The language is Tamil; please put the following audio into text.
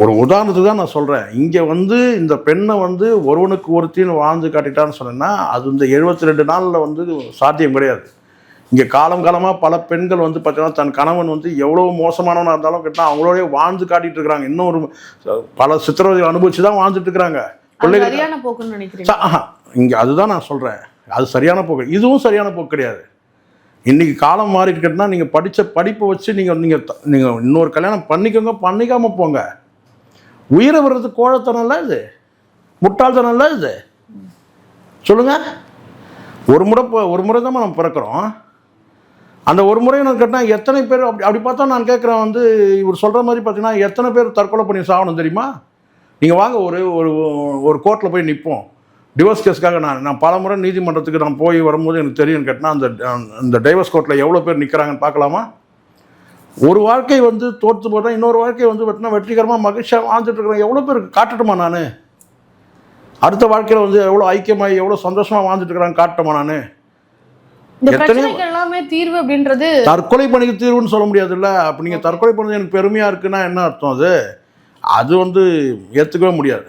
ஒரு உதாரணத்துக்கு தான் நான் சொல்கிறேன் இங்கே வந்து இந்த பெண்ணை வந்து ஒருவனுக்கு ஒருத்தின்னு வாழ்ந்து காட்டிட்டான்னு சொன்னேன்னா அது இந்த எழுபத்தி ரெண்டு நாளில் வந்து சாத்தியம் கிடையாது. இங்கே காலம் காலமாக பல பெண்கள் வந்து பார்த்தீங்கன்னா தன் கணவன் வந்து எவ்வளோ மோசமானவனாக இருந்தாலும் கேட்டால் அவங்களோடய வாழ்ந்து காட்டிட்டு இருக்கிறாங்க இன்னும் ஒரு பல சித்திரவதை அனுபவிச்சு தான் வாழ்ந்துட்டு இருக்கிறாங்க பிள்ளைகள் இங்கே அதுதான் நான் சொல்கிறேன் அது சரியான போக்கு. இதுவும் சரியான போக்கு கிடையாது. இன்னைக்கு காலம் மாறிட்டுன்னா நீங்கள் படித்த படிப்பை வச்சு நீங்கள் நீங்கள் நீங்கள் இன்னொரு கல்யாணம் பண்ணிக்கோங்க பண்ணிக்காம போங்க. உயிரை விடுறது கோழத்தனம்ல இது. முட்டாள்தனம்ல இது. சொல்லுங்கள் ஒரு முறை ஒரு முறை தான் நம்ம பிறக்கிறோம். அந்த ஒரு முறை நான் கேட்டால் எத்தனை பேர் அப்படி அப்படி பார்த்தா நான் கேட்குறேன் வந்து இவர் சொல்கிற மாதிரி பார்த்தீங்கன்னா எத்தனை பேர் தற்கொலை பண்ணி சாகணும் தெரியுமா? நீங்கள் வாங்க ஒரு ஒரு ஒரு கோர்ட்டில் போய் நிற்போம் டிவோர்ஸ் கேஸ்க்காக நான் நான் பல முறை நீதிமன்றத்துக்கு நான் போய் வரும்போது எனக்கு தெரியும்னு கேட்டால் அந்த அந்த டைவர்ஸ் கோர்ட்டில் எவ்வளோ பேர் நிற்கிறாங்கன்னு பார்க்கலாமா? ஒரு வாழ்க்கை வந்து தோற்று போட்டால் இன்னொரு வாழ்க்கை வந்து பார்த்தீங்கன்னா வெற்றிகரமாக மகிழ்ச்சியாக வாழ்ந்துட்டு இருக்கிறேன். எவ்வளோ பேர் காட்டட்டுமா நான்? அடுத்த வாழ்க்கையில் வந்து எவ்வளோ ஐக்கியமாகி எவ்வளோ சந்தோஷமாக வாழ்ந்துட்டு இருக்கிறான்னு காட்டட்டுமா நான்? எல்லாமே தீர்வு அப்படின்றது தற்கொலை பண்ணிக்க தீர்வுன்னு சொல்ல முடியாதுல்ல? அப்போ நீங்கள் தற்கொலை பண்ணது எனக்கு பெருமையாக இருக்குன்னா என்ன அர்த்தம் அது? அது வந்து ஏற்றுக்கவே முடியாது.